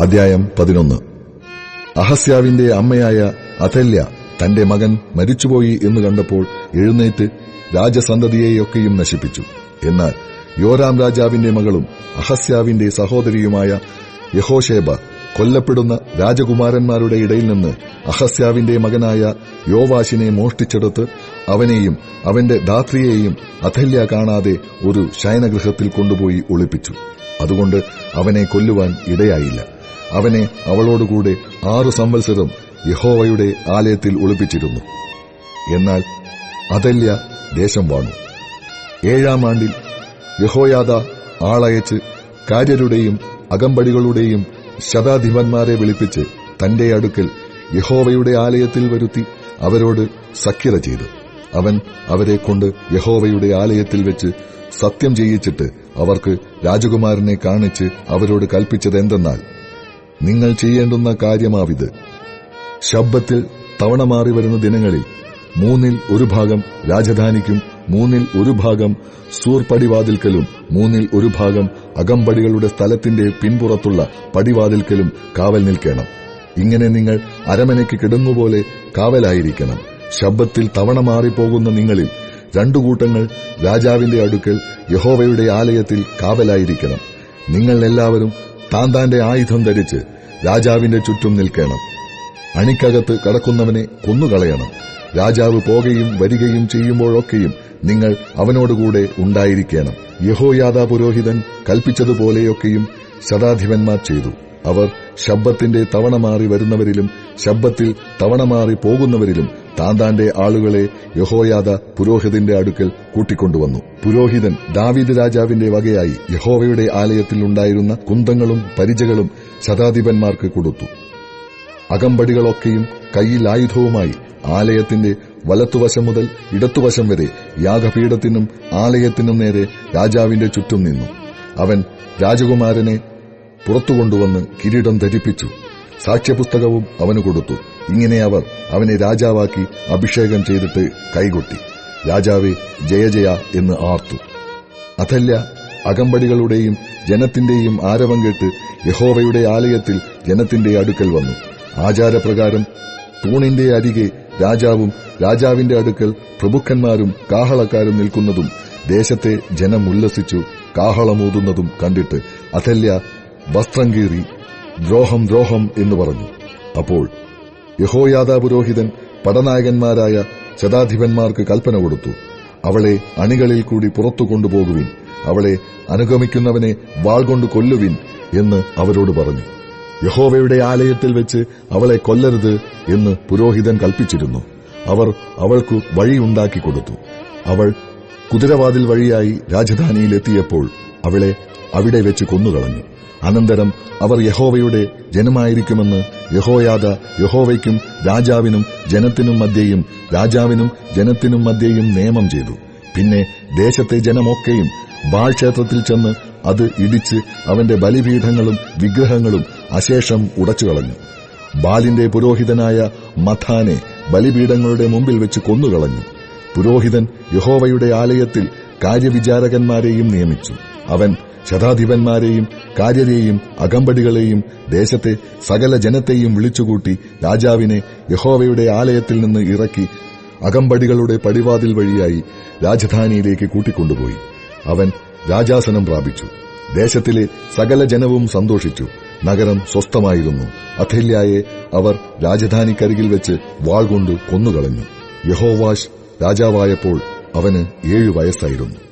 അധ്യായം പതിനൊന്ന്. അഹസ്യാവിന്റെ അമ്മയായ അഥല്യ തന്റെ മകൻ മരിച്ചുപോയി എന്ന് കണ്ടപ്പോൾ എഴുന്നേറ്റ് രാജസന്തതിയെയൊക്കെയും നശിപ്പിച്ചു. എന്നാൽ യോരാം രാജാവിന്റെ മകളും അഹസ്യാവിന്റെ സഹോദരിയുമായ യഹോഷേബ കൊല്ലപ്പെടുന്ന രാജകുമാരന്മാരുടെ ഇടയിൽ നിന്ന് അഹസ്യാവിന്റെ മകനായ യോവാശിനെ മോഷ്ടിച്ചെടുത്ത് അവനെയും അവന്റെ ധാത്രിയെയും അഥല്യ കാണാതെ ഒരു ശയനഗൃഹത്തിൽ കൊണ്ടുപോയി ഒളിപ്പിച്ചു. അതുകൊണ്ട് അവനെ കൊല്ലുവാൻ ഇടയായില്ല. അവനെ അവളോടുകൂടെ ആറ് സംവത്സരം യഹോവയുടെ ആലയത്തിൽ ഒളിപ്പിച്ചിരുന്നു. എന്നാൽ അതല്യ ദേശം വാണു. ഏഴാം ആണ്ടിൽ യഹോയാദ ആളയച്ച് കാര്യരുടെയും അകമ്പടികളുടെയും ശതാധിപന്മാരെ വിളിപ്പിച്ച് തന്റെ അടുക്കൽ യഹോവയുടെ ആലയത്തിൽ വരുത്തി അവരോട് സഖ്യത ചെയ്തു. അവൻ അവരെ കൊണ്ട് യഹോവയുടെ ആലയത്തിൽ വെച്ച് സത്യം ചെയ്യിച്ചിട്ട് അവർക്ക് രാജകുമാരനെ കാണിച്ച് അവരോട് കൽപ്പിച്ചതെന്തെന്നാൽ നിങ്ങൾ ചെയ്യേണ്ടുന്ന കാര്യമാവിത്. ശബ്ദത്തിൽ തവണ മാറി വരുന്ന ദിനങ്ങളിൽ മൂന്നിൽ ഒരു ഭാഗം രാജധാനിക്കും മൂന്നിൽ ഒരു ഭാഗം സൂർപടിവാതിൽക്കലും മൂന്നിൽ ഒരു ഭാഗം അകമ്പടികളുടെ സ്ഥലത്തിന്റെ പിൻപുറത്തുള്ള പടിവാതിൽക്കലും കാവൽ നിൽക്കണം. ഇങ്ങനെ നിങ്ങൾ അരമനയ്ക്ക് കിടന്നുപോലെ കാവലായിരിക്കണം. ശബ്ദത്തിൽ തവണ മാറിപ്പോകുന്ന നിങ്ങളിൽ രണ്ടു കൂട്ടങ്ങൾ രാജാവിന്റെ അടുക്കൽ യഹോവയുടെ ആലയത്തിൽ കാവലായിരിക്കണം. നിങ്ങൾ എല്ലാവരും താൻ താന്റെ ആയുധം ധരിച്ച് രാജാവിന്റെ ചുറ്റും നിൽക്കണം. അണിക്കകത്ത് കടക്കുന്നവനെ കൊന്നുകളയണം. രാജാവ് പോകുകയും വരികയും ചെയ്യുമ്പോഴൊക്കെയും നിങ്ങൾ അവനോടുകൂടെ ഉണ്ടായിരിക്കണം. യഹോയാദ പുരോഹിതൻ കൽപ്പിച്ചതുപോലെയൊക്കെയും ശതാധിപന്മാർ ചെയ്തു. അവർ ശബ്ദത്തിന്റെ തവണ മാറി വരുന്നവരിലും ശബ്ദത്തിൽ തവണ മാറി പോകുന്നവരിലും താന്താന്റെ ആളുകളെ യഹോയാദ പുരോഹിതന്റെ അടുക്കൽ കൂട്ടിക്കൊണ്ടുവന്നു. പുരോഹിതൻ ദാവീദ് രാജാവിന്റെ വകയായി യഹോവയുടെ ആലയത്തിൽ ഉണ്ടായിരുന്ന കുന്തങ്ങളും പരിചകളും ശതാധിപന്മാർക്ക് കൊടുത്തു. അകമ്പടികളൊക്കെയും കയ്യിൽ ആയുധവുമായി ആലയത്തിന്റെ വലത്തുവശം മുതൽ ഇടത്തുവശം വരെ യാഗപീഠത്തിനും ആലയത്തിനും നേരെ രാജാവിന്റെ ചുറ്റും നിന്നു. അവൻ രാജകുമാരനെ പുറത്തുകൊണ്ടുവന്ന് കിരീടം ധരിപ്പിച്ചു. സാക്ഷ്യപുസ്തകവും അവന് കൊടുത്തു. ഇങ്ങനെ അവർ അവനെ രാജാവാക്കി അഭിഷേകം ചെയ്തിട്ട് കൈകൊട്ടി. രാജാവെ ജയ ജയ എന്ന് ആർത്തു. അതല്ല അകമ്പടികളുടെയും ജനത്തിന്റെയും ആരവം കേട്ട് യഹോവയുടെ ആലയത്തിൽ ജനത്തിന്റെ അടുക്കൽ വന്നു. ആചാരപ്രകാരം തൂണിന്റെ അരികെ രാജാവും രാജാവിന്റെ അടുക്കൽ പ്രഭുക്കന്മാരും കാഹളക്കാരും നിൽക്കുന്നതും ദേശത്തെ ജനം ഉല്ലസിച്ചു കാഹളമൂതുന്നതും കണ്ടിട്ട് അതല്യ വസ്ത്രം കീറി ദ്രോഹം ദ്രോഹം എന്ന് പറഞ്ഞു. അപ്പോൾ യഹോയാദാ പുരോഹിതൻ പടനായകന്മാരായ ശതാധിപന്മാർക്ക് കൽപ്പന കൊടുത്തു. അവളെ അണികളിൽ കൂടി പുറത്തു കൊണ്ടുപോകുവിൻ. അവളെ അനുഗമിക്കുന്നവനെ വാൾ കൊണ്ട് കൊല്ലുവിൻ എന്ന് അവരോട് പറഞ്ഞു. യഹോവയുടെ ആലയത്തിൽ വെച്ച് അവളെ കൊല്ലരുത് എന്ന് പുരോഹിതൻ കൽപ്പിച്ചിരുന്നു. അവർ അവൾക്കു വഴിയുണ്ടാക്കി കൊടുത്തു. അവൾ കുതിരവാതിൽ വഴിയായി രാജധാനിയിലെത്തിയപ്പോൾ അവളെ അവിടെ വെച്ച് കൊന്നുകളഞ്ഞു. അനന്തരം അവർ യഹോവയുടെ ജനമായിരിക്കുമെന്ന് യഹോയാദ യഹോവയ്ക്കും രാജാവിനും ജനത്തിനും മധ്യേയും രാജാവിനും ജനത്തിനും മധ്യേയും നിയമം ചെയ്തു. പിന്നെ ദേശത്തെ ജനമൊക്കെയും ബാൾ ക്ഷേത്രത്തിൽ ചെന്ന് അത് ഇടിച്ച് അവന്റെ ബലിപീഠങ്ങളും വിഗ്രഹങ്ങളും അശേഷം ഉടച്ചു കളഞ്ഞു ബാലിന്റെ പുരോഹിതനായ മഥാനെ ബലിപീഠങ്ങളുടെ മുമ്പിൽ വെച്ച് കൊന്നുകളഞ്ഞു. പുരോഹിതൻ യഹോവയുടെ ആലയത്തിൽ കാര്യവിചാരകന്മാരെയും നിയമിച്ചു. അവൻ ശതാധിപന്മാരെയും കാര്യരെയും അകമ്പടികളെയും ദേശത്തെ സകല ജനത്തെയും വിളിച്ചുകൂട്ടി രാജാവിനെ യഹോവയുടെ ആലയത്തിൽ നിന്ന് ഇറക്കി അകമ്പടികളുടെ പടിവാതിൽ വഴിയായി രാജധാനിയിലേക്ക് കൂട്ടിക്കൊണ്ടുപോയി. അവൻ രാജാസനം പ്രാപിച്ചു. ദേശത്തിലെ സകല ജനവും സന്തോഷിച്ചു. നഗരം സ്വസ്ഥമായിരുന്നു. അഥല്യായെ അവർ രാജധാനിക്കരികിൽ വെച്ച് വാൾ കൊണ്ട് കൊന്നുകളഞ്ഞു. യഹോവാഷ് രാജാവായപ്പോൾ അവന് ഏഴു വയസ്സായിരുന്നു.